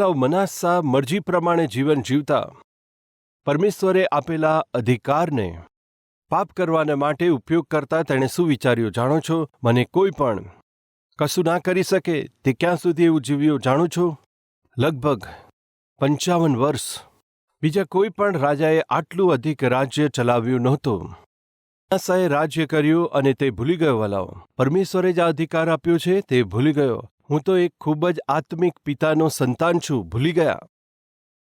વાલાઓ મનાસા મરજી પ્રમાણે જીવન જીવતા. પરમેશ્વરે આપેલા અધિકારને પાપ કરવાને માટે ઉપયોગ કરતા તેણે શું વિચાર્યું જાણો છો? મને કોઈ પણ કશું ના કરી શકે, તે ક્યાં સુધી એવું જીવ્યું જાણો છો? લગભગ પંચાવન વર્ષ. બીજા કોઈ પણ રાજાએ આટલું અધિક રાજ્ય ચલાવ્યું નહોતું. મનાસાએ રાજ્ય કર્યું અને તે ભૂલી ગયો વાલાઓ પરમેશ્વરે જે અધિકાર આપ્યો છે, તે ભૂલી ગયો. હું તો એક ખૂબ જ આત્મિક પિતાનો સંતાન છું, ભૂલી ગયા.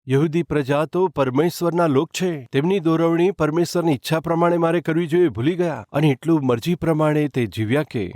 યહૂદી પ્રજા તો પરમેશ્વરના લોક છે. તેમની દોરવણી પરમેશ્વરની ઈચ્છા પ્રમાણે મારે કરવી જોઈએ, ભૂલી ગયા. અને એટલું મરજી પ્રમાણે તે જીવ્યા કે,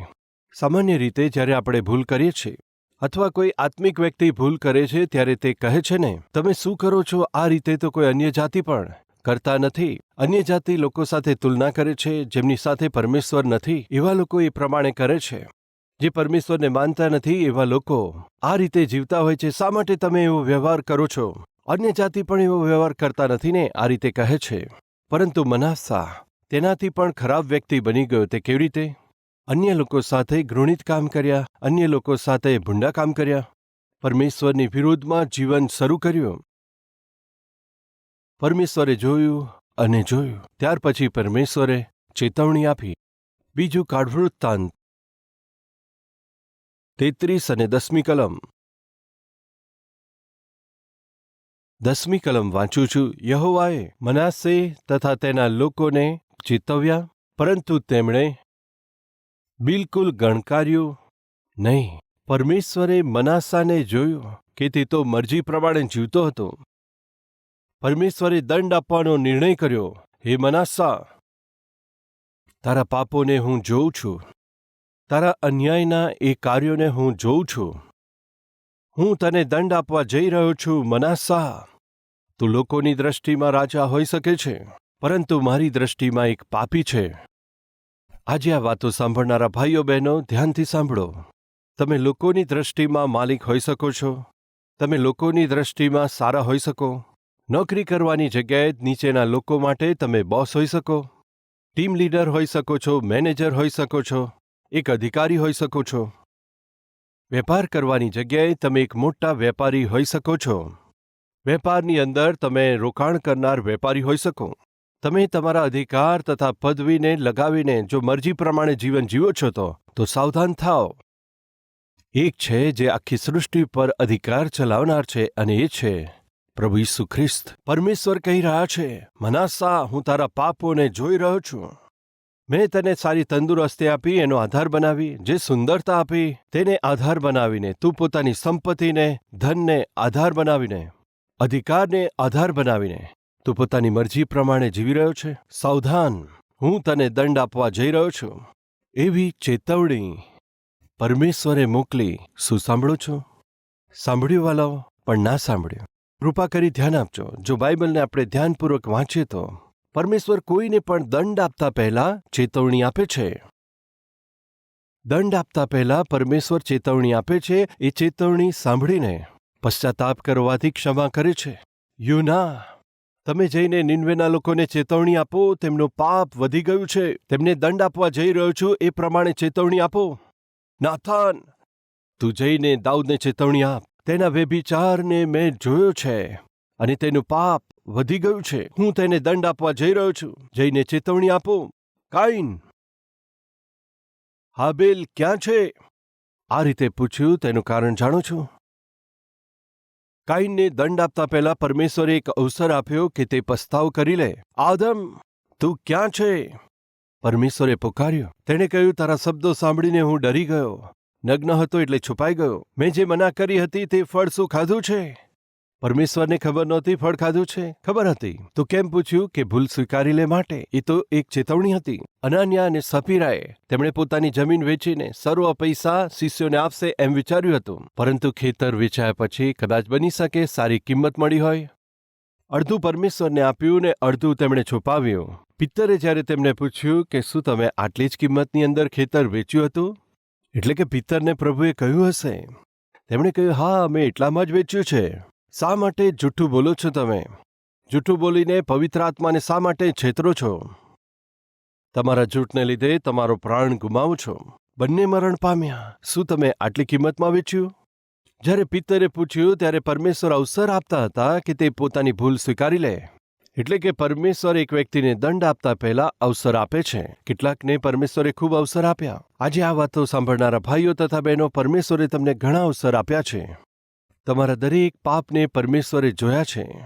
સામાન્ય રીતે જ્યારે આપણે ભૂલ કરીએ છીએ, અથવા કોઈ આત્મિક વ્યક્તિ ભૂલ કરે છે ત્યારે તે કહે છે ને, તમે શું કરો છો? આ રીતે તો કોઈ અન્ય જાતિ પણ કરતા નથી. અન્ય જાતિ લોકો સાથે તુલના કરે છે જેમની સાથે પરમેશ્વર નથી. એવા લોકો એ પ્રમાણે કરે છે. જે પરમેશ્વરને માનતા નથી એવા લોકો આ રીતે જીવતા હોય છે, શા માટે તમે એવો વ્યવહાર કરો છો? અન્ય જાતિ પણ એવો વ્યવહાર કરતા નથી ને આ રીતે કહે છે. પરંતુ મનાસા તેનાથી પણ ખરાબ વ્યક્તિ બની ગયો તે કેવી રીતે? અન્ય લોકો સાથે ઘૃણિત કામ કર્યા, અન્ય લોકો સાથે ભૂંડા કામ કર્યા. પરમેશ્વરની વિરોધમાં જીવન શરૂ કર્યું. પરમેશ્વરે જોયું અને જોયું. ત્યાર પછી પરમેશ્વરે ચેતવણી આપી. બીજું કાળવૃત્તાંત. તેત્રીસ અને દસમી કલમ. દસમી કલમ વાંચું છું. યહોવાએ મનાસે તથા તેના લોકોને ચેતવ્યા પરંતુ તેમણે બિલકુલ ગણકાર્યું નહીં. પરમેશ્વરે મનાસાને જોયું કે તે તો મરજી પ્રમાણે જીવતો હતો. પરમેશ્વરે દંડ આપવાનો નિર્ણય કર્યો. હે મનાસા, તારા પાપોને હું જોઉં છું. તારા અન્યાયના એ કાર્યોને હું જોઉં છું. હું તને દંડ આપવા જઈ રહ્યો છું, મનાસા. તું લોકોની દ્રષ્ટિમાં રાજા હોઈ શકે છે, પરંતુ મારી દ્રષ્ટિમાં એક પાપી છે. આજે આ વાતો સાંભળનારા ભાઈઓ બહેનો, ધ્યાનથી સાંભળો. તમે લોકોની દ્રષ્ટિમાં માલિક હોઈ શકો છો. તમે લોકોની દ્રષ્ટિમાં સારા હોઈ શકો. નોકરી કરવાની જગ્યાએ નીચેના લોકો માટે તમે બોસ હોઈ શકો. ટીમ લીડર હોઈ શકો છો, મેનેજર હોઈ શકો છો. એક અધિકારી હોઈ શકો છો. વેપાર કરવાની જગ્યાએ તમે એક મોટા વેપારી હોઈ શકો છો. વેપારની અંદર તમે રોકાણ કરનાર વેપારી હોઈ શકો. તમે તમારા અધિકાર તથા પદવીને લગાવીને જો મરજી પ્રમાણે જીવન જીવો છો તો તો સાવધાન થાઓ. એક છે જે આખી સૃષ્ટિ પર અધિકાર ચલાવનાર છે અને એ છે, પ્રભુ ઈસુ ખ્રિસ્ત પરમેશ્વર કહી રહ્યા છે, મનાસા, હું તારા પાપોને જોઈ રહ્યો છું. મેં તને સારી તંદુરસ્તી આપી, એનો આધાર બનાવી, જે સુંદરતા આપી, તેને આધાર બનાવીને, તું પોતાની સંપત્તિને, ધનને આધાર બનાવીને, અધિકારને આધાર બનાવીને, તું પોતાની મરજી પ્રમાણે જીવી રહ્યો છે. સાવધાન, હું તને દંડ આપવા જઈ રહ્યો છું. એવી ચેતવણી પરમેશ્વરે મોકલી. શું સાંભળો છો? સાંભળ્યું વાલાઓ, પણ ના સાંભળ્યું. કૃપા કરી ધ્યાન આપજો. જો બાઇબલને આપણે ધ્યાનપૂર્વક વાંચીએ તો પરમેશ્વર કોઈને પણ દંડ આપતા પહેલા ચેતવણી આપે છે. દંડ આપતા પહેલા પરમેશ્વર ચેતવણી આપે છે એ ચેતવણી સાંભળીને પશ્ચાતાપ કરવાથી ક્ષમા કરે છે. યુના, તમે જઈને નિન્વેના લોકોને ચેતવણી આપો, તેમનું પાપ વધી ગયું છે, તેમને દંડ આપવા જઈ રહ્યો છું એ પ્રમાણે ચેતવણી આપો. નાથાન, તું જઈને દાઉદને ચેતવણી આપ. તેના વ્યભિચારને મેં જોયો છે અને તેનું પાપ વધી ગયું છે. હું તેને દંડ આપવા જઈ રહ્યો છું. જઈને ચેતવણી આપો. કાઈન હાબેલ ક્યાં છે? આ રીતે પૂછ્યું, તેનું કારણ જાણો છો? કાઈનને દંડ આપતા પહેલા પરમેશ્વરે એક અવસર આપ્યો કે તે પસ્તાવ કરી લે. આદમ, તું ક્યાં છે? પરમેશ્વરે પુકાર્યો. તેણે કહ્યું, તારા શબ્દો સાંભળીને હું ડરી ગયો. નગ્ન હતો એટલે છુપાઈ ગયો. મેં જે મના કરી હતી તે ફળ શું ખાધું છે? પરમેશ્વરને ખબર નહોતી ફળ ખાધું છે? ખબર હતી. તો કેમ પૂછ્યું કે ભૂલ સ્વીકારી લે માટે? એ તો એક ચેતવણી હતી. અનન્યા અને સપીરાએ તેમણે પોતાની જમીન વેચીને સર્વ પૈસા શિષ્યોને આપશે એમ વિચાર્યું હતું. પરંતુ ખેતર વેચાયા પછી કદાચ બની શકે સારી કિંમત મળી હોય. અડધું પરમેશ્વરને આપ્યું ને અડધું તેમણે છુપાવ્યું. પિત્તરે જ્યારે તેમને પૂછ્યું કે શું તમે આટલી જ કિંમતની અંદર ખેતર વેચ્યું હતું? એટલે કે પિત્તરને પ્રભુએ કહ્યું હશે. તેમણે કહ્યું, હા મેં એટલામાં જ વેચ્યું છે. શા માટે જૂઠું બોલો છો તમે? જૂઠું બોલીને પવિત્ર આત્માને શા માટે છેતરો છો? તમારા જૂઠને લીધે તમારો પ્રાણ ગુમાવો છો. બંને મરણ પામ્યા. શું તમે આટલી કિંમતમાં વેચ્યું? જ્યારે પિત્તરે પૂછ્યું, ત્યારે પરમેશ્વર અવસર આપતા હતા કે તે પોતાની ભૂલ સ્વીકારી લે. એટલે કે પરમેશ્વર એક વ્યક્તિને દંડ આપતા પહેલા અવસર આપે છે. કેટલાકને પરમેશ્વરે ખૂબ અવસર આપ્યા. આજે આ વાતો સાંભળનારા ભાઈઓ તથા બહેનો પરમેશ્વરે તમને ઘણા અવસર આપ્યા છે. તમારા દરેક પાપને પરમેશ્વરે જોયા છે.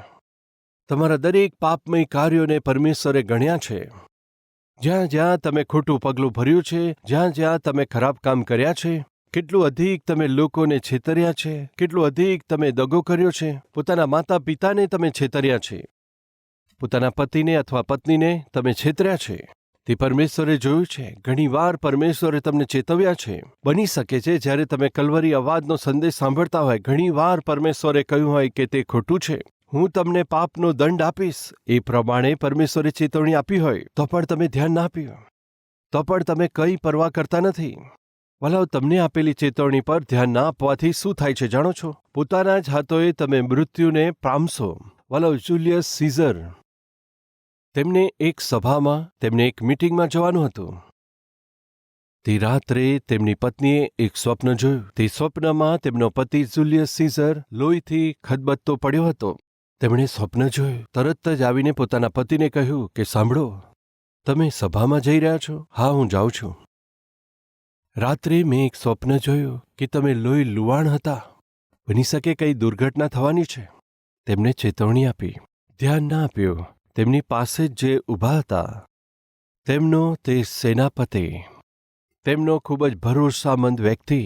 તમારા દરેક પાપમય કાર્યોને પરમેશ્વરે ગણ્યા છે. જ્યાં જ્યાં તમે ખોટું પગલું ભર્યું છે, જ્યાં જ્યાં તમે ખરાબ કામ કર્યા છે, કેટલું અધિક તમે લોકોને છેતર્યા છે, કેટલું અધિક તમે દગો કર્યો છે, પોતાના માતા પિતાને તમે છેતર્યા છે. પોતાના પતિને અથવા પત્નીને તમે છેતર્યા છે. તે પરમેશ્વરે જોયું છે. ઘણીવાર પરમેશ્વરે તમને ચેતવ્યા છે. બની શકે છે, જ્યારે તમે કલવરી અવાજનો સંદેશ સાંભળતા હોય. ઘણીવાર પરમેશ્વરે કહ્યું હોય કે તે ખોટું છે. હું તમને પાપનો દંડ આપીશ. એ પ્રમાણે પરમેશ્વરે ચેતવણી આપી હોય. તો પણ તમે ધ્યાન ના આપ્યું તો પણ તમે કઈ પરવા કરતા નથી. વલાવ, તમને આપેલી ચેતવણી પર ધ્યાન ના આપવાથી શું થાય છે જાણો છો? પોતાના જ હાથોએ તમે મૃત્યુને પામશો. વલાવ, જુલિયસ સીઝર તેમને એક સભામાં તેમને એક મીટિંગમાં જવાનું હતું. તે રાત્રે તેમની પત્નીએ એક સ્વપ્ન જોયું. તે સ્વપ્નમાં તેમનો પતિ જુલિયસ સીઝર લોહીથી ખદબત્તો પડ્યો હતો. તેમણે સ્વપ્ન જોયું. તરત જ આવીને પોતાના પતિને કહ્યું કે, સાંભળો, તમે સભામાં જઈ રહ્યા છો? હા, હું જાઉં છું. રાત્રે મેં એક સ્વપ્ન જોયું કે, તમે લોહી લુવાણ હતા. બની શકે કઈ દુર્ઘટના થવાની છે. તેમને ચેતવણી આપી. ધ્યાન ના આપ્યું. તેમની પાસે જ જે ઊભા હતા, તેમનો તે સેનાપતિ, તેમનો ખૂબ જ ભરોસામંદ વ્યક્તિ.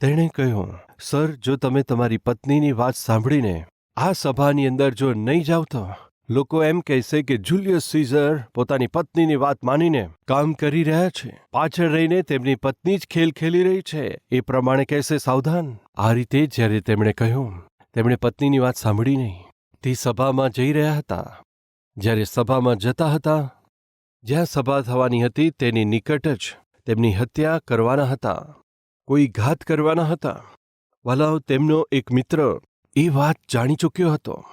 તેણે કહ્યું, સર, જો તમે તમારી પત્નીની વાત સાંભળીને આ સભાની અંદર જો નહીં જાવ તો લોકો એમ કહેશે કે જુલિયસ સીઝર પોતાની પત્નીની વાત માનીને કામ કરી રહ્યા છે. પાછળ રહીને તેમની પત્ની જ ખેલ ખેલી રહી છે. એ પ્રમાણે કહેશે સાવધાન. આ રીતે જ્યારે તેમણે કહ્યું, તેમણે પત્નીની વાત સાંભળી નહીં. તે સભામાં જઈ રહ્યા હતા. જ્યારે સભામાં જતા હતા, જ્યાં સભા થવાની હતી તેની નિકટ જ તેમની હત્યા કરવાના હતા. કોઈ ઘાત કરવાના હતા. વલાવ તેમનો એક મિત્ર એ વાત જાણી ચૂક્યો હતો.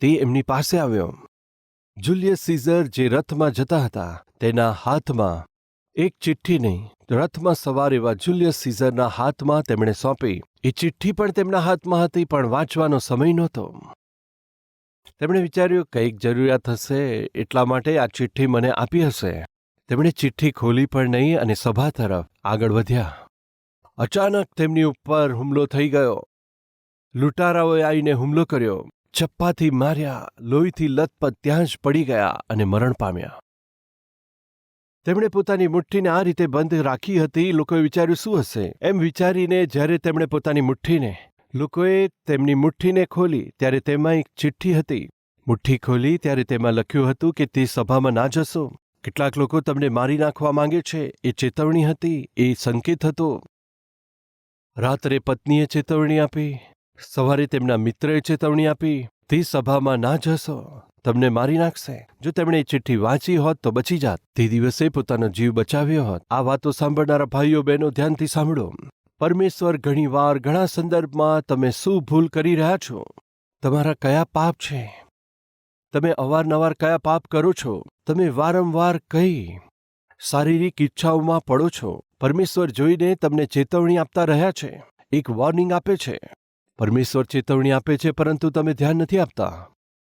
તે એમની પાસે આવ્યો. જુલિયસ સીઝર જે રથમાં જતા હતા, તેના હાથમાં એક ચિઠ્ઠી નહીં, રથમાં સવાર એવા જુલિયસ સીઝરના હાથમાં તેમણે સોંપી. એ ચિઠ્ઠી પણ તેમના હાથમાં હતી, પણ વાંચવાનો સમય નહોતો. તેમણે વિચાર્યું, કંઈક જરૂરિયાત હશે એટલા માટે આ ચિઠ્ઠી મને આપી હશે. તેમણે ચિઠ્ઠી ખોલી પણ નહીં અને સભા તરફ આગળ વધ્યા. અચાનક તેમની ઉપર હુમલો થઈ ગયો. લૂંટારાઓએ આવીને હુમલો કર્યો. ચપ્પાથી માર્યા, લોહીથી લથપથ ત્યાં જ પડી ગયા અને મરણ પામ્યા. તેમણે પોતાની મુઠ્ઠીને આ રીતે બંધ રાખી હતી, લોકોએ વિચાર્યું, શું હશે? એમ વિચારીને જ્યારે તેમણે પોતાની મુઠ્ઠીને લોકોએ તેમની મુઠ્ઠીને ખોલી ત્યારે તેમાં એક ચિઠ્ઠી હતી. મુઠ્ઠી ખોલી ત્યારે તેમાં લખ્યું હતું કે તે સભામાં ના જશો. કેટલાક લોકો તમને મારી નાખવા માંગે છે. એ ચેતવણી હતી. એ સંકેત હતો. રાત્રે પત્નીએ ચેતવણી આપી. સવારે તેમના મિત્રએ ચેતવણી આપી. તે સભામાં ના જશો. તમને મારી નાખશે. જો તેમણે એ ચિઠ્ઠી વાંચી હોત તો બચી જાત. તે દિવસે પોતાનો જીવ બચાવ્યો હોત. આ વાતો સાંભળનારા ભાઈઓ બહેનો ધ્યાનથી સાંભળો. પરમેશ્વર ઘણીવાર ઘણા સંદર્ભમાં તમે શું ભૂલ કરી રહ્યા છો? તમારા કયા પાપ છે? તમે અવારનવાર કયા પાપ કરો છો? તમે વારંવાર કઈ શારીરિક ઈચ્છાઓમાં પડો છો? પરમેશ્વર જોઈને તમને ચેતવણી આપતા રહ્યા છે? એક વોર્નિંગ આપે છે? પરમેશ્વર ચેતવણી આપે છે, પરંતુ તમે ધ્યાન નથી આપતા.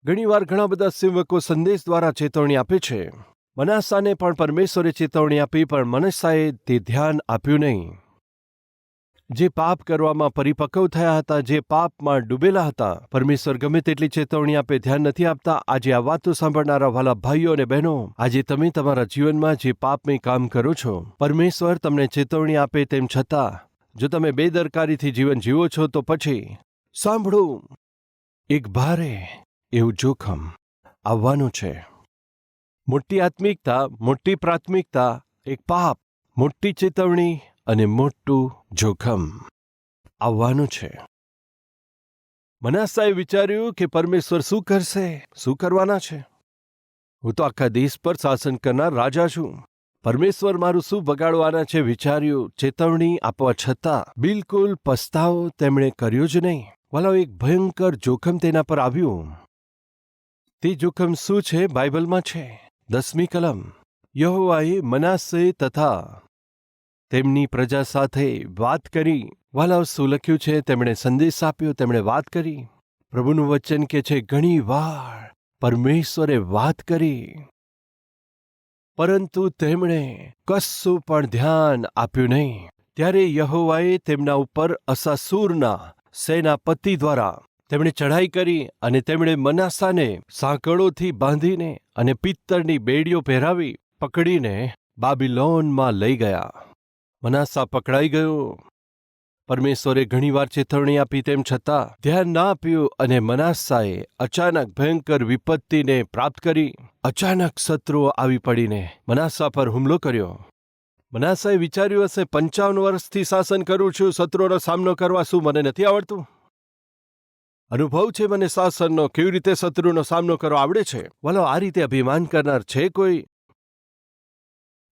ઘણીવાર ઘણા બધા સેવકો સંદેશ દ્વારા ચેતવણી આપે છે. મનાસાને પણ પરમેશ્વરે ચેતવણી આપી, પણ મનસાએ તે ધ્યાન આપ્યું નહીં. જે પાપ કરવામાં પરિપક્વ થયા હતા, જે પાપમાં ડૂબેલા હતા, પરમેશ્વર ગમે તેટલી ચેતવણી આપે ધ્યાન નથી આપતા, આજે આ વાતો સાંભળનારા વાલા ભાઈઓ અને બહેનો, આજે તમે તમારા જીવનમાં જે પાપમય કામ કરો છો, પરમેશ્વર તમને ચેતવણી આપે તેમ છતાં, જો તમે બેદરકારીથી જીવન જીવો છો, તો પછી સાંભળો, એક ભારે એવું જોખમ આવવાનું છે. મોટી આત્મિકતા, મોટી પ્રાથમિકતા, એક પાપ, મોટી ચેતવણી અને મોટું જોખમ આવવાનું છે. મનાસાએ વિચાર્યું કે પરમેશ્વર શું કરશે? શું કરવાના છે? હું તો આખા દેશ પર શાસન કરનાર રાજા છું. પરમેશ્વર મારું શું બગાડવાના છે વિચાર્યું, ચેતવણી આપવા છતાં બિલકુલ પસ્તાવો તેમણે કર્યો જ નહીં. વાલો, એક ભયંકર જોખમ તેના પર આવ્યું. તે જોખમ શું છે? બાઇબલમાં છે. દસમી કલમ. યહોવાએ મનાસે તથા તેમની પ્રજા સાથે વાત કરી. વાલાઓ શું લખ્યું છે, તેમણે સંદેશ આપ્યો, તેમણે વાત કરી. પ્રભુનું વચન કે છે, ઘણી વાર પરમેશ્વરે વાત કરી. પરંતુ તેમણે કશું પણ ધ્યાન આપ્યું નહીં. ત્યારે યહોવાએ તેમના ઉપર અસાસુરના સેનાપતિ દ્વારા તેમણે ચઢાઈ કરી અને તેમણે મનાસાને સાંકળોથી બાંધીને અને પિત્તળની બેડીઓ પહેરાવી પકડીને બાબિલોનમાં લઈ ગયા. મનાસા પકડાઈ ગયો. પરમેશ્વરે ઘણીવાર ચેતવણી આપી તેમ છતાં ધ્યાન ના આપ્યું અને મનાસાએ અચાનક ભયંકર વિપત્તિને પ્રાપ્ત કરી. અચાનક શત્રુઓ આવી પડીને મનાસા પર હુમલો કર્યો. મનાસાએ વિચાર્યું હશે, પંચાવન વર્ષથી શાસન કરું છું, શત્રુઓનો સામનો કરવા શું મને નથી આવડતું? અનુભવ છે મને શાસનનો કેવી રીતે શત્રુનો સામનો કરવો આવડે છે? વલો, આ રીતે અભિમાન કરનાર છે કોઈ?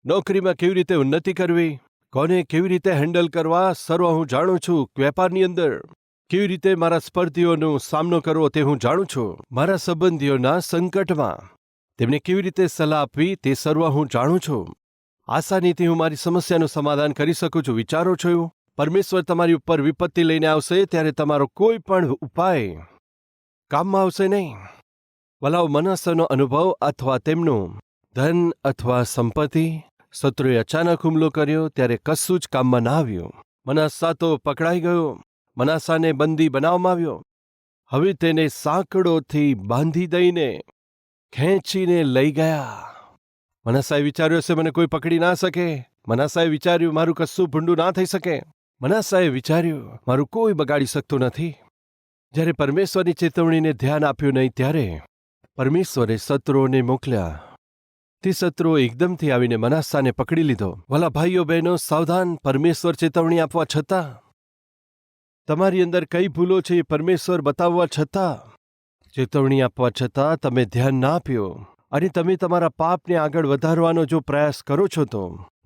નોકરીમાં કેવી રીતે ઉન્નતિ કરવી? કોને કેવી રીતે હેન્ડલ કરવા, સર્વ હું જાણું છું વેપારની અંદર. કેવી રીતે મારા સ્પર્ધીઓનો સામનો કરવો તે હું જાણું છું. મારા સંબંધીઓના સંકટમાં. તેમને કેવી રીતે સલાહ આપવી તે સર્વ હું જાણું છું. આસાનીથી હું મારી સમસ્યાનું સમાધાન કરી શકું છું. વિચારો છો એવું? પરમેશ્વર તમારી ઉપર વિપત્તિ લઈને આવશે ત્યારે તમારો કોઈ પણ ઉપાય કામમાં આવશે નહીં. વલાવ મનસ્સનો અનુભવ અથવા તેમનું ધન અથવા સંપત્તિ શત્રુએ અચાનક હુમલો કર્યો ત્યારે કશું જ કામમાં ના આવ્યું. મનાસા તો પકડાઈ ગયો. મનાસાને બંદી બનાવવામાં આવ્યો. હવે તેને સાંકડોથી બાંધી દઈને ખેંચીને લઈ ગયા. મનાસાએ વિચાર્યું હશે, મને કોઈ પકડી ના શકે. મનાસાએ વિચાર્યું, મારું કશું ભૂંડું ના થઈ શકે. મનાસાએ વિચાર્યું, મારું કોઈ બગાડી શકતું નથી. જ્યારે પરમેશ્વરની ચેતવણીને ધ્યાન આપ્યું નહીં, ત્યારે પરમેશ્વરે શત્રુઓને મોકલ્યા. તે શત્રુઓ એકદમથી આવીને મનાસ્સાને પકડી લીધો. ભલા ભાઈઓ બહેનો, સાવધાન પરમેશ્વર ચેતવણી આપવા છતાં તમારી અંદર કઈ ભૂલો છે એ પરમેશ્વર બતાવવા છતાં ચેતવણી આપવા છતાં તમે ધ્યાન ના આપ્યો અને તમે તમારા પાપને આગળ વધારવાનો જો પ્રયાસ કરો છો તો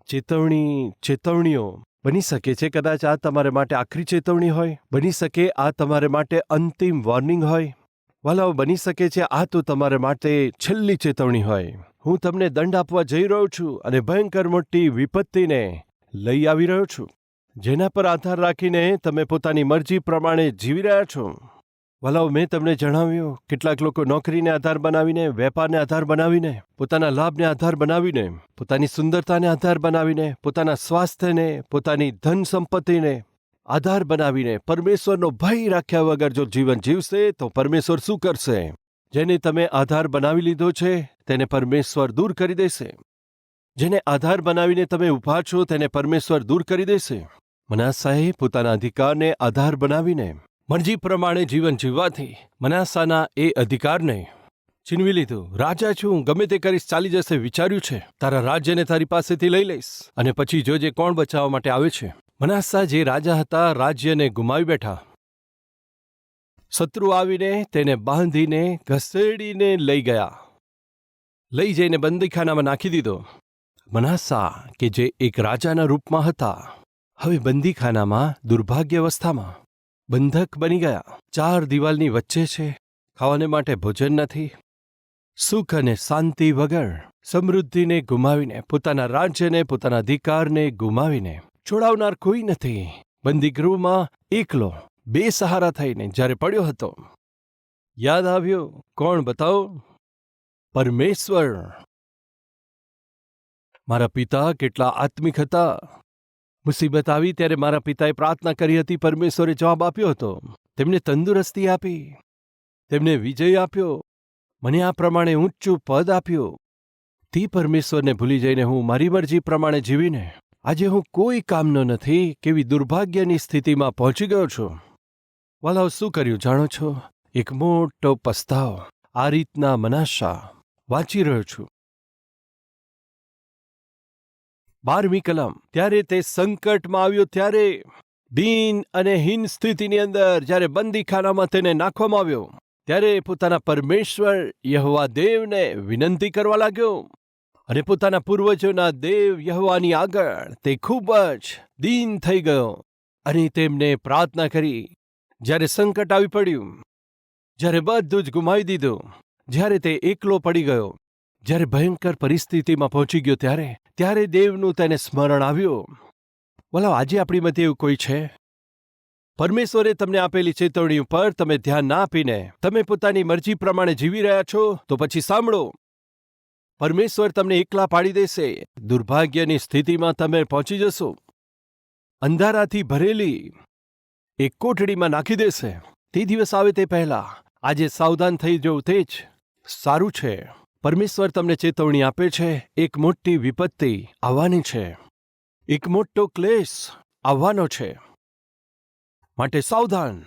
ચેતવણી ચેતવણીઓ બની શકે છે. કદાચ આ તમારે માટે આખરી ચેતવણી હોય. બની શકે આ તમારે માટે અંતિમ વોર્નિંગ હોય. વાલાઓ બની શકે છે આ તો તમારે માટે છેલ્લી ચેતવણી હોય. હું તમને દંડ આપવા જઈ રહ્યો છું અને ભયંકર મોટી વિપત્તિને લઈ આવી રહ્યો છું, જેના પર આધાર રાખીને તમે પોતાની મરજી પ્રમાણે જીવી રહ્યા છો. વલાવ મેં તમને જણાવ્યું, કેટલાક લોકો નોકરીને આધાર બનાવીને, વેપારને આધાર બનાવીને, પોતાના લાભને આધાર બનાવીને, પોતાની સુંદરતાને આધાર બનાવીને, પોતાના સ્વાસ્થ્યને, પોતાની ધન સંપત્તિને આધાર બનાવીને પરમેશ્વરનો ભય રાખ્યા વગર જો જીવન જીવશે, તો પરમેશ્વર શું કરશે? જેને તમે આધાર બનાવી લીધો છે તેને પરમેશ્વર દૂર કરી દેશે. જેને આધાર બનાવીને તમે ઊભા છો તેને પરમેશ્વર દૂર કરી દેશે. મનાસાએ પોતાના અધિકારને આધાર બનાવીને મરજી પ્રમાણે જીવન જીવવાથી મનાસાના એ અધિકારને છીનવી લીધું. રાજા છું, ગમે તે કરીશ, ચાલી જશે વિચાર્યું છે. તારા રાજ્યને તારી પાસેથી લઈ લઈશ. અને પછી જોજે કોણ બચાવવા માટે આવે છે. મનાસા જે રાજા હતા, રાજ્યને ગુમાવી બેઠા. શત્રુ આવીને તેને બાંધીને ઘસેડીને લઈ ગયા. લઈ જઈને બંદીખાનામાં નાખી દીધો. મનાસા, કે જે એક રાજાના રૂપમાં હતા, હવે બંદીખાનામાં દુર્ભાગ્ય અવસ્થામાં બંધક બની ગયા. ચાર દિવાલની વચ્ચે છે, ખાવાને માટે ભોજન નથી. સુખ અને શાંતિ વગર સમૃદ્ધિને ગુમાવીને, પોતાના રાજ્યને, પોતાના અધિકારને ગુમાવીને છોડાવનાર કોઈ નથી. બંદીગૃહમાં એકલો, બેસહારા થઈને જ્યારે પડ્યો હતો. યાદ આવ્યો? કોણ બતાવો? પરમેશ્વર. મારા પિતા કેટલા આત્મિક હતા. મુસીબત આવી ત્યારે મારા પિતાએ પ્રાર્થના કરી હતી, પરમેશ્વરે જવાબ આપ્યો હતો. તેમને તંદુરસ્તી આપી. તેમને વિજય આપ્યો. મને આ પ્રમાણે ઊંચું પદ આપ્યું. તે પરમેશ્વરને ભૂલી જઈને હું મારી મરજી પ્રમાણે જીવીને આજે હું કોઈ કામનો નથી, કેવી દુર્ભાગ્યની સ્થિતિમાં પહોંચી ગયો છું. વાલાઓ, શું કર્યું જાણો છો? એક મોટો પસ્તાવ. આ રીતના મનાશા વાંચી રહ્યો છું. બારમી કલમ. ત્યારે તે સંકટમાં આવ્યો ત્યારે દીન અને હીન સ્થિતિની અંદર જ્યારે બંદીખાનામાં તેને નાખવામાં આવ્યો, ત્યારે પોતાના પરમેશ્વર યહવા દેવને વિનંતી કરવા લાગ્યો અને પોતાના પૂર્વજોના દેવ યહવાની આગળ તે ખૂબ જ દીન થઈ ગયો અને તેમને પ્રાર્થના કરી. જ્યારે સંકટ આવી પડ્યું, જ્યારે બધું જ ગુમાવી દીધું જ્યારે તે એકલો પડી ગયો, જ્યારે ભયંકર પરિસ્થિતિમાં પહોંચી ગયો ત્યારે ત્યારે દેવનું તેને સ્મરણ આવ્યું. બોલો આજે આપણી મધ્ય એવું કોઈ છે? પરમેશ્વરે તમને આપેલી ચેતવણી ઉપર તમે ધ્યાન ના આપીને તમે પોતાની મરજી પ્રમાણે જીવી રહ્યા છો, તો પછી સાંભળો. પરમેશ્વર તમને એકલા પાડી દેશે, દુર્ભાગ્યની સ્થિતિમાં તમે પહોંચી જશો. અંધારાથી ભરેલી એક કોટડીમાં નાખી દેશે. તે દિવસ આવે તે પહેલા. આજે સાવધાન થઈ જવું તે જ. સારું છે. પરમેશ્વર તમને ચેતવણી આપે છે. એક મોટી વિપત્તિ આવવાની છે. એક મોટો ક્લેશ આવવાનો છે. માટે સાવધાન.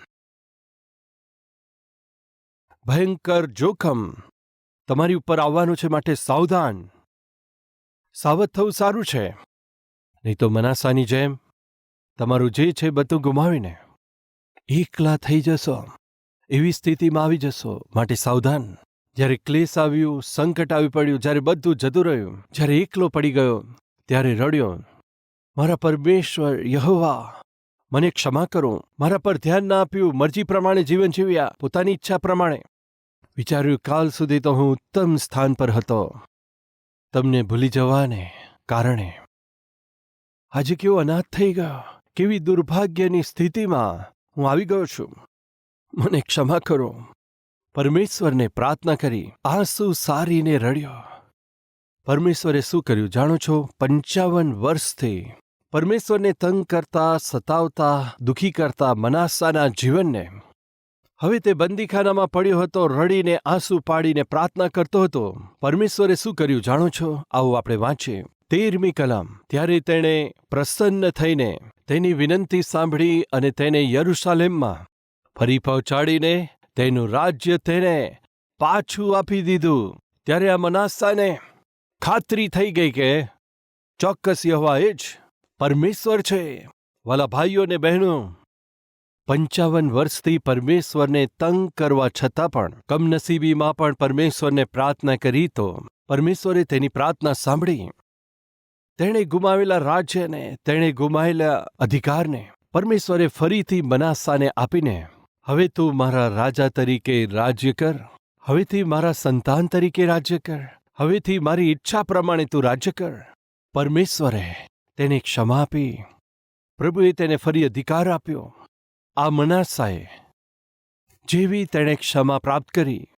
ભયંકર જોખમ તમારી ઉપર આવવાનું છે માટે સાવધાન. સાવધ થવું સારું છે. નહીં તો મનાસાની જેમ તમારું જે છે બધું ગુમાવીને એકલા થઈ જશો. એવી સ્થિતિમાં આવી જશો. માટે સાવધાન. જ્યારે ક્લેશ આવ્યું, સંકટ આવી પડ્યું, જ્યારે બધું જતું રહ્યું, જ્યારે એકલો પડી ગયો, ત્યારે રડ્યો, મારા પરમેશ્વર, યહોવા, મને ક્ષમા કરો. મારા પર ધ્યાન ના આપ્યું. મરજી પ્રમાણે જીવન જીવ્યા. પોતાની ઈચ્છા પ્રમાણે. વિચાર્યું, કાલ સુધી તો હું ઉત્તમ સ્થાન પર હતો. તમને ભૂલી જવાને કારણે. આજે કેવો અનાથ થઈ ગયો. કેવી દુર્ભાગ્યની સ્થિતિમાં હું આવી ગયો છું. મને ક્ષમા કરો. પરમેશ્વરને પ્રાર્થના કરી, આંસુ સારીને રડ્યો. પરમેશ્વરે શું કર્યું જાણો છો? પંચાવન વર્ષથી પરમેશ્વરને તંગ કરતા, સતાવતા, દુખી કરતા મનાસાના જીવનને. હવે તે બંદીખાનામાં પડ્યો હતો, રડીને આંસુ પાડીને પ્રાર્થના કરતો હતો. પરમેશ્વરે શું કર્યું જાણો છો? આવું આપણે વાંચીએ. તેરમી કલમ. ત્યારે તેણે પ્રસન્ન થઈને તેની વિનંતી સાંભળી અને તેને યરુશાલેમમાં ફરી પહોંચાડીને તેનું રાજ્ય તેને પાછું આપી દીધું. ત્યારે આ મનાસ્તાને ખાતરી થઈ ગઈ કે ચોક્કસ યહવા એ જ પરમેશ્વર છે. વાલા ભાઈઓ ને બહેનો, પંચાવન વર્ષથી પરમેશ્વરને તંગ કરવા છતાં પણ, કમનસીબીમાં પણ પરમેશ્વરને પ્રાર્થના કરી તો, પરમેશ્વરે તેની પ્રાર્થના સાંભળી. તેણે ગુમાવેલા રાજ્યને, તેણે ગુમાવેલા અધિકારને, પરમેશ્વરે ફરીથી મનાસાને આપીને હવે તું મારા રાજા તરીકે રાજ્ય કર. હવેથી મારા સંતાન તરીકે રાજ્ય કર. હવેથી મારી ઈચ્છા પ્રમાણે તું રાજ્ય કર. પરમેશ્વરે તેને ક્ષમા આપી. પ્રભુએ તેને ફરી અધિકાર આપ્યો. આ મનાસાએ જેવી તેણે ક્ષમા પ્રાપ્ત કરી,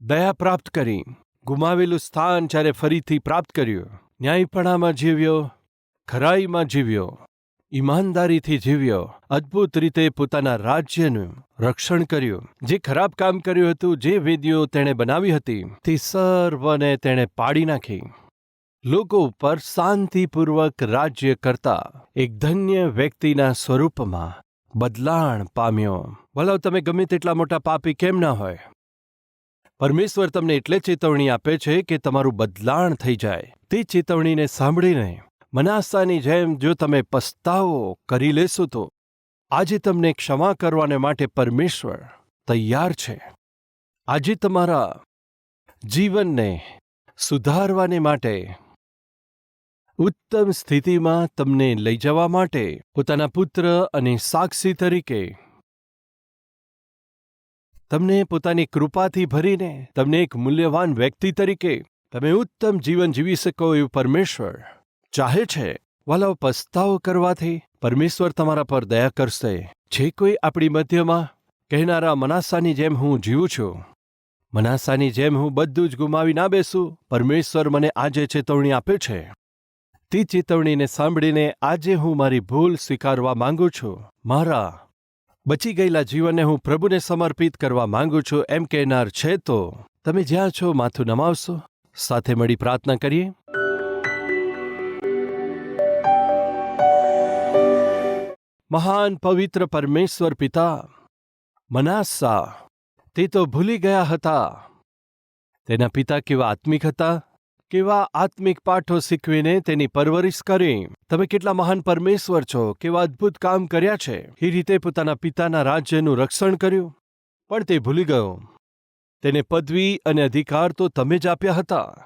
દયા પ્રાપ્ત કરી, ગુમાવેલું સ્થાન જ્યારે ફરીથી પ્રાપ્ત કર્યું, ન્યાયપણામાં જીવ્યો, ખરાઈમાં જીવ્યો ઈમાનદારીથી જીવ્યો, અદ્ભુત રીતે પોતાના રાજ્યનું રક્ષણ કર્યું. જે ખરાબ કામ કર્યું હતું, જે વેદીઓ તેણે બનાવી હતી, તે સર્વને તેણે પાડી નાખી. લોકો ઉપર શાંતિપૂર્વક રાજ્ય કરતા, એક ધન્ય વ્યક્તિના સ્વરૂપમાં બદલાણ પામ્યો. ભલાવ તમે ગમે તેટલા મોટા પાપી કેમ ના હોય? પરમેશ્વર તમને એટલે ચેતવણી આપે છે કે તમારું બદલાણ થઈ જાય. તે ચેતવણીને સાંભળીને મનાસાની જેમ જો તમે પસ્તાવો કરી લેશો તો આજે તમને ક્ષમા કરવાને માટે પરમેશ્વર તૈયાર છે. આજે તમારા જીવનને સુધારવાને માટે ઉત્તમ સ્થિતિમાં તમને લઈ જવા માટે પોતાના પુત્ર અને સાક્ષી તરીકે તમને પોતાની કૃપાથી ભરીને તમને એક મૂલ્યવાન વ્યક્તિ તરીકે તમે ઉત્તમ જીવન જીવી શકો એવું પરમેશ્વર ચાહે છે. વાલાઓ પસ્તાવો કરવાથી પરમેશ્વર તમારા પર દયા કરશે. જે કોઈ આપણી મધ્યમાં કહેનારા મનાસાની જેમ હું જીવું છું. મનાસાની જેમ હું બધું જ ગુમાવી ના બેસું. પરમેશ્વર મને આજે ચેતવણી આપે છે. તે ચેતવણીને સાંભળીને આજે હું મારી ભૂલ સ્વીકારવા માંગુ છું. મારા બચી ગયેલા જીવનને હું પ્રભુને સમર્પિત કરવા માંગુ છું એમ કહેનાર છે તો તમે જ્યાં છો માથું નમાવશો. સાથે મળી પ્રાર્થના કરીએ. મહાન પવિત્ર પરમેશ્વર પિતા મનાસા તે તો ભૂલી ગયા હતા. તેના પિતા કેવા આત્મિક હતા, કેવા આત્મિક પાઠો શીખવીને તેની પરવરિશ કરી. તમે કેટલા મહાન પરમેશ્વર છો, કેવા અદ્ભુત કામ કર્યા છે. એ રીતે પોતાના પિતાના રાજ્યનું રક્ષણ કર્યું, પણ તે ભૂલી ગયો. તેને પદવી અને અધિકાર તો તમે જ આપ્યા હતા.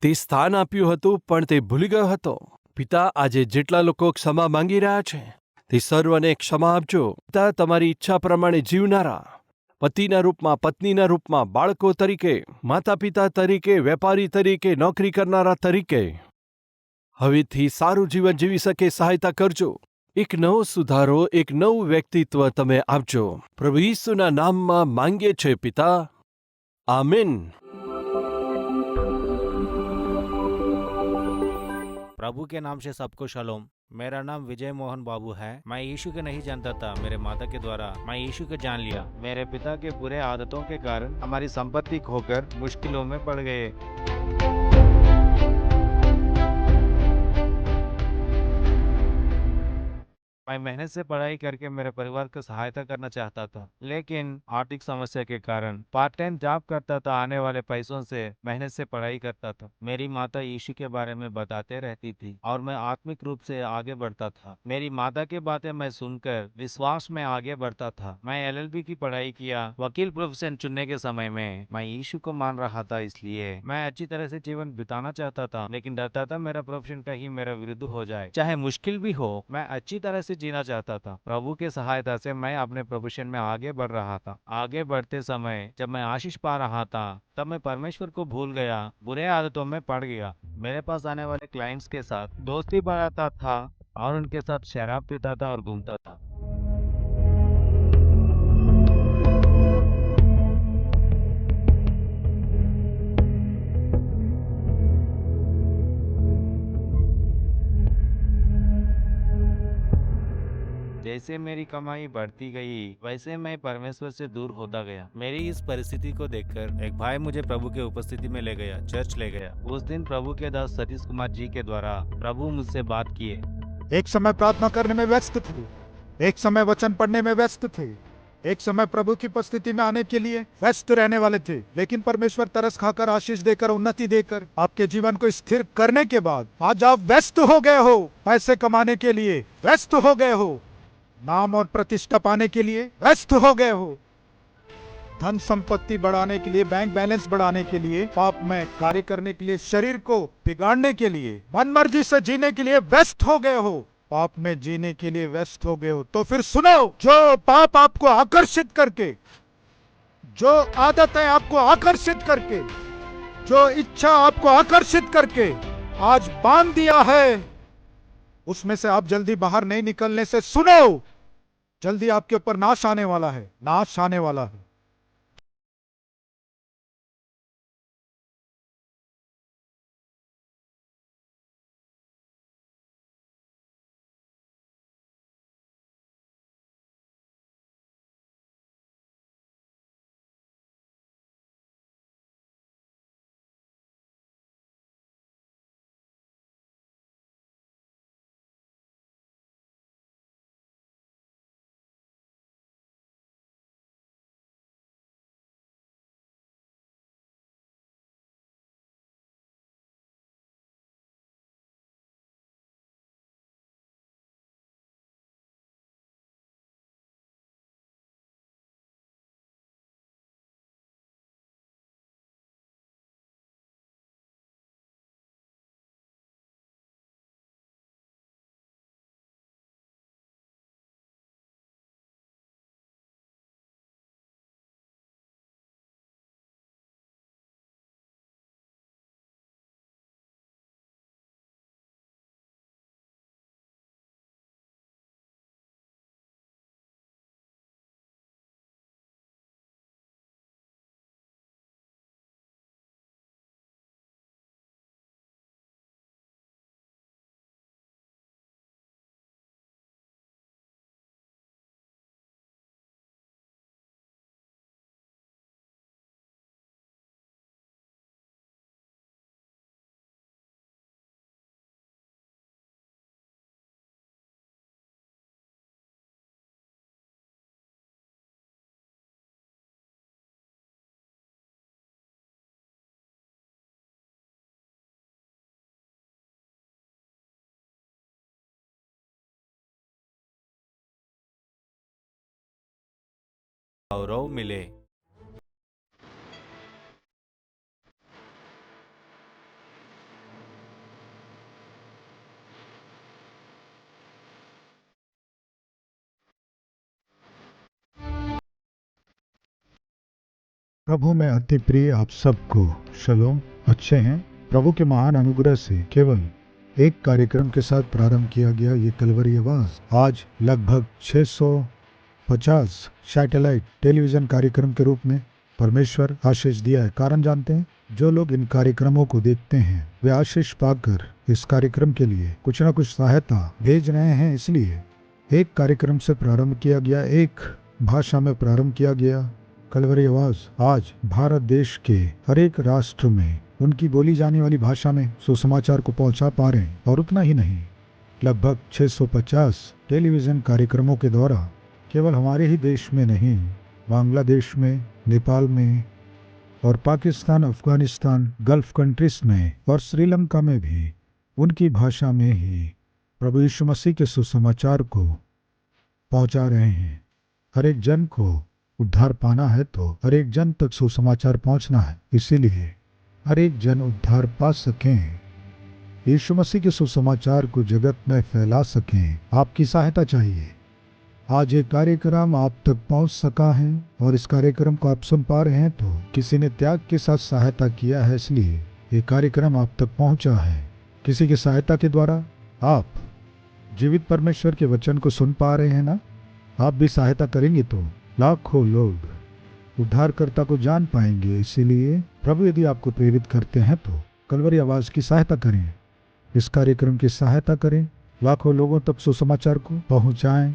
તે સ્થાન આપ્યું હતું, પણ તે ભૂલી ગયો હતો. પિતા આજે જેટલા લોકો ક્ષમા માંગી રહ્યા છે, તે સર્વને ક્ષમા આપજો. પિતા તમારી ઈચ્છા પ્રમાણે જીવનારા. પતિના રૂપમાં, પત્નીના રૂપમાં, બાળકો તરીકે માતા પિતા તરીકે, વેપારી તરીકે, નોકરી કરનારા તરીકે. હવેથી સારું જીવન જીવી શકે, સહાયતા કરજો. એક નવો સુધારો, એક નવું વ્યક્તિત્વ તમે આપજો. પ્રભુ ઈસુના નામમાં માંગીએ છે પિતા. આમીન. प्रभु के नाम से सबको शलोम। मेरा नाम विजय मोहन बाबू है। मैं यीशु के नहीं जानता था। मेरे माता के द्वारा मैं यीशु को जान लिया। मेरे पिता के बुरे आदतों के कारण हमारी संपत्ति खोकर मुश्किलों में पड़ गए। मैं मेहनत से पढ़ाई करके मेरे परिवार को सहायता करना चाहता था, लेकिन आर्थिक समस्या के कारण पार्ट टाइम जॉब करता था, आने वाले पैसों से मेहनत से पढ़ाई करता था। मेरी माता यीशु के बारे में बताते रहती थी और मैं आत्मिक रूप से आगे बढ़ता था। मेरी माता की बातें मैं सुनकर विश्वास में आगे बढ़ता था। मैं एलएलबी की पढ़ाई किया, वकील प्रोफेशन चुनने के समय में। मैं यीशु को मान रहा था, इसलिए मैं अच्छी तरह से जीवन बिताना चाहता था, लेकिन डरता था मेरा प्रोफेशन कहीं मेरा विरुद्ध हो जाए। चाहे मुश्किल भी हो, मैं अच्छी तरह से जीना चाहता था। प्रभु की सहायता से मैं अपने प्रोफेशन में आगे बढ़ रहा था। आगे बढ़ते समय जब मैं आशीष पा रहा था, तब मैं परमेश्वर को भूल गया, बुरे आदतों में पड़ गया। मेरे पास आने वाले क्लाइंट्स के साथ दोस्ती बढ़ाता था और उनके साथ शराब पीता था और घूमता था। जैसे मेरी कमाई बढ़ती गई वैसे मैं परमेश्वर से दूर होता गया। मेरी इस परिस्थिति को देखकर एक भाई मुझे प्रभु के उपस्थिति में ले गया चर्च ले गया। उस दिन प्रभु के दास सतीश कुमार जी के द्वारा प्रभु मुझसे बात किए। एक समय प्रार्थना करने में व्यस्त थे। एक समय वचन पढ़ने में व्यस्त थे। एक समय प्रभु की उपस्थिति में आने के लिए व्यस्त रहने वाले थे। लेकिन परमेश्वर तरस खाकर आशीष देकर उन्नति देकर आपके जीवन को स्थिर करने के बाद आज आप व्यस्त हो गए हो। पैसे कमाने के लिए व्यस्त हो गए हो। नाम और प्रतिष्ठा पाने के लिए व्यस्त हो गए हो। धन संपत्ति बढ़ाने के लिए बैंक बैलेंस बढ़ाने के लिए, पाप में कार्य करने के लिए, शरीर को बिगाड़ने के लिए, मन मर्ज़ी से जीने के लिए व्यस्त हो गए हो। पाप में जीने के लिए व्यस्त हो गए हो तो फिर सुनो जो पाप आपको आकर्षित करके, जो आदतें आपको आकर्षित करके, जो इच्छा आपको आकर्षित करके आज बाँध दिया है उसमें से आप जल्दी बाहर नहीं निकलने से सुनो जल्दी आपके ऊपर नाश आने वाला है नाश आने वाला है गौरव मिले। प्रभु, में अति प्रिय आप सबको शलोम। अच्छे हैं। प्रभु के महान अनुग्रह से केवल एक कार्यक्रम के साथ प्रारंभ किया गया ये कलवरी आवाज़। आज लगभग 650 सैटेलाइट टेलीविज़न कार्यक्रम के रूप में परमेश्वर आशीष दिया है। कारण जानते हैं? जो लोग इन कार्यक्रमों को देखते हैं, वे आशीष पाकर इस कार्यक्रम के लिए कुछ न कुछ सहायता भेज रहे हैं, इसलिए एक कार्यक्रम से प्रारंभ किया गया, एक भाषा में प्रारंभ किया गया। कलवरी आवाज़, आज भारत देश के हर एक राष्ट्र में उनकी बोली जाने वाली भाषा में सुसमाचार को पहुँचा पा रहे हैं, और उतना ही नहीं, लगभग 650 टेलीविज़न कार्यक्रमों के द्वारा केवल हमारे ही देश में नहीं, बांग्लादेश में, नेपाल में और पाकिस्तान, अफ़गानिस्तान, गल्फ कंट्रीज़ में और श्रीलंका में भी, उनकी भाषा में ही प्रभु यीशु मसीह के सुसमाचार को पहुँचा रहे हैं। हर एक जन को उद्धार पाना है तो हर एक जन तक सुसमाचार पहुँचना है। इसीलिए हर एक जन उद्धार पा सकें। यीशु मसीह के सुसमाचार को जगत में फैला सकें। आपकी सहायता चाहिए। आज ये कार्यक्रम आप तक पहुँच सका है और इस कार्यक्रम को आप सुन पा रहे हैं तो किसी ने त्याग के साथ सहायता किया है, इसलिए ये कार्यक्रम आप तक पहुँचा है। किसी की सहायता के द्वारा आप जीवित परमेश्वर के वचन को सुन पा रहे हैं ना? आप भी सहायता करेंगे तो लाखों लोग उद्धारकर्ता को जान पाएँगे। इसीलिए प्रभु यदि आपको प्रेरित करते हैं तो कलवरी आवाज़ की सहायता करें। इस कार्यक्रम की सहायता करें। लाखों लोगों तक सुसमाचार को पहुंचाएँ।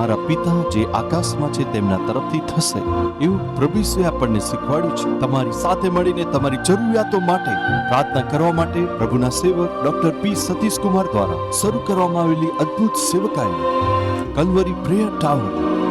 મારા પિતા જે આકાશમાં છે તેમના તરફથી થશે. એવું પ્રભુએ આપણને શીખવાડ્યું છે. તમારી સાથે મળીને તમારી જરૂરિયાતો માટે પ્રાર્થના કરવા માટે પ્રભુના સેવક ડોક્ટર પી સતીશ કુમાર દ્વારા શરૂ કરવામાં આવેલી અદ્ભુત સેવકાઈ. કલ્વરી પ્રેયર ટાવર.